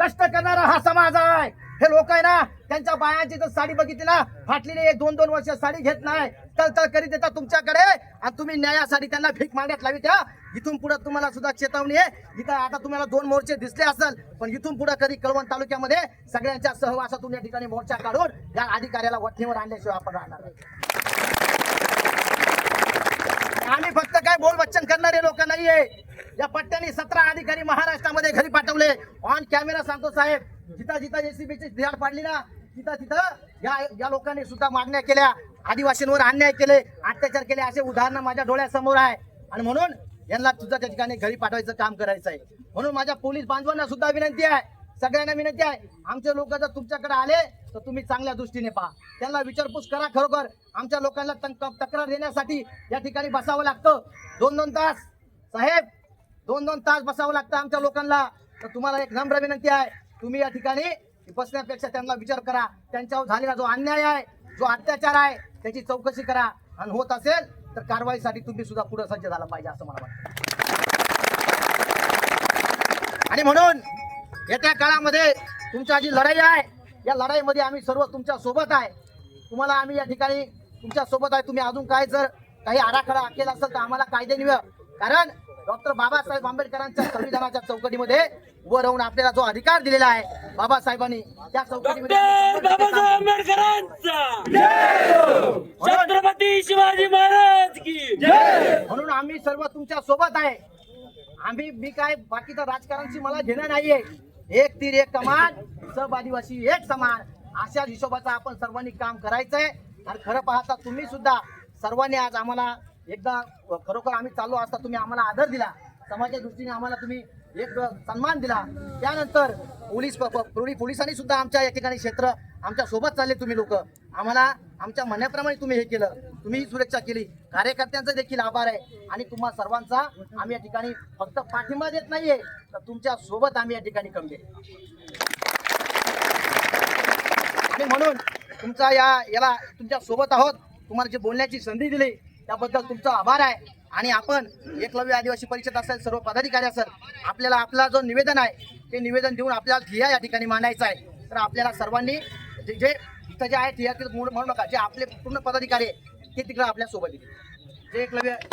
कष्ट करणारा हा समाज आहे. हे लोक आहे ना त्यांच्या बायांची जर साडी बघितली ना फाटलेली एक दोन दोन वर्ष साडी घेत नाही. तळ तळ करीत येतात तुमच्याकडे. आणि तुम्ही न्यायासाठी त्यांना भीक मागण्यात लावी त्या. इथून पुढे तुम्हाला सुद्धा चेतावणी आहे. इथं आता तुम्हाला दोन मोर्चे दिसले असेल पण इथून पुढे कधी कळवण तालुक्यामध्ये सगळ्यांच्या सहवासातून या ठिकाणी मोर्चा काढून या अधिकाऱ्याला वठणीवर आणल्याशिवाय आपण राहणार नाही. आम्ही फक्त काय बोल वचन करणारे लोक नाहीये. या पट्ट्याने सतरा अधिकारी महाराष्ट्रामध्ये घरी पाठवले. ऑन कॅमेरा सांगतो साहेब जिथं जिथं जेसीबीची धियाड पाडली ना तिथं तिथं या या लोकांनी सुद्धा मागण्या केल्या आदिवासींवर अन्याय केले अत्याचार केले असे उदाहरणं माझ्या डोळ्यासमोर आहे. आणि म्हणून यांना सुद्धा त्या ठिकाणी घरी पाठवायचं काम करायचं आहे. म्हणून माझ्या पोलीस बांधवांना सुद्धा विनंती आहे सगळ्यांना विनंती आहे आमचे लोक जर तुमच्याकडे आले तर तुम्ही चांगल्या दृष्टीने पहा. त्यांना विचारपूस करा खरोखर. आमच्या लोकांना तंक- तक्रार देण्यासाठी या ठिकाणी बसावं लागतं. दोन दोन तास. साहेब दोन दोन तास बसावं लागतं आमच्या लोकांना. तर तुम्हाला एक नम्र विनंती आहे तुम्ही या ठिकाणी बसण्यापेक्षा त्यांना विचार करा. त्यांच्यावर झालेला जो अन्याय आहे जो अत्याचार आहे त्याची चौकशी करा. आणि होत असेल तर कारवाईसाठी तुम्ही सुद्धा पुढे सज्ज झाला पाहिजे असं मला वाटतं. आणि म्हणून येत्या काळामध्ये तुमच्या जी लढाई आहे या लढाईमध्ये आम्ही सर्व तुमच्यासोबत आहे. तुम्हाला आम्ही या ठिकाणी तुमच्यासोबत आहे. तुम्ही अजून काय जर काही आराखडा केला असेल तर आम्हाला कायदे निव्या कारण डॉक्टर बाबासाहेब आंबेडकरांच्या संविधानाच्या चौकटीमध्ये उभं राहून आपल्याला जो अधिकार दिलेला आहे बाबासाहेबांनी त्या चौकटीमध्ये बाबासाहेब आंबेडकरांचा! छत्रपती शिवाजी महाराज की! म्हणून आम्ही सर्व तुमच्यासोबत आहे. आम्ही मी काय बाकीचं राजकारणशी मला घेणं नाहीये. एक तीर एक कमान सब आदिवासी एक समान. अशा हिशोबाचं आपण सर्वांनी काम करायचंय. आणि खरं पाहता तुम्ही सुद्धा सर्वांनी आज आम्हाला एकदा खरोखर आम्ही चाललो असता तुम्ही आम्हाला आदर दिला. समाजाच्या दृष्टीने आम्हाला तुम्ही एक सन्मान दिला. त्यानंतर पोलीस पोलिसांनी सुद्धा आमच्या या ठिकाणी क्षेत्र आमच्यासोबत चालले तुम्ही लोक. आम्हाला आमच्या म्हणण्याप्रमाणे तुम्ही हे केलं. तुम्ही ही सुरक्षा केली. कार्यकर्त्यांचा देखील आभार आहे. आणि तुम्हा सर्वांचा आम्ही या ठिकाणी फक्त पाठिंबा देत नाहीये तर तुमच्यासोबत आम्ही या ठिकाणी कमले आणि म्हणून तुमचा या याला तुमच्यासोबत आहोत. तुम्हाला जे बोलण्याची संधी दिली त्याबद्दल तुमचा आभार आहे. आणि आपण एकलव्य आदिवासी परिषद असेल सर्व पदाधिकारी असेल आपल्याला आपला जो निवेदन आहे ते निवेदन देऊन आपल्याला ठिया या ठिकाणी मांडायचा आहे. तर आपल्याला सर्वांनी जे जे इथं जे आहे ठिया म्हणू नका जे आपले पूर्ण पदाधिकारी आहे ते तिकडे आपल्यासोबत येतील. जे एकलव्य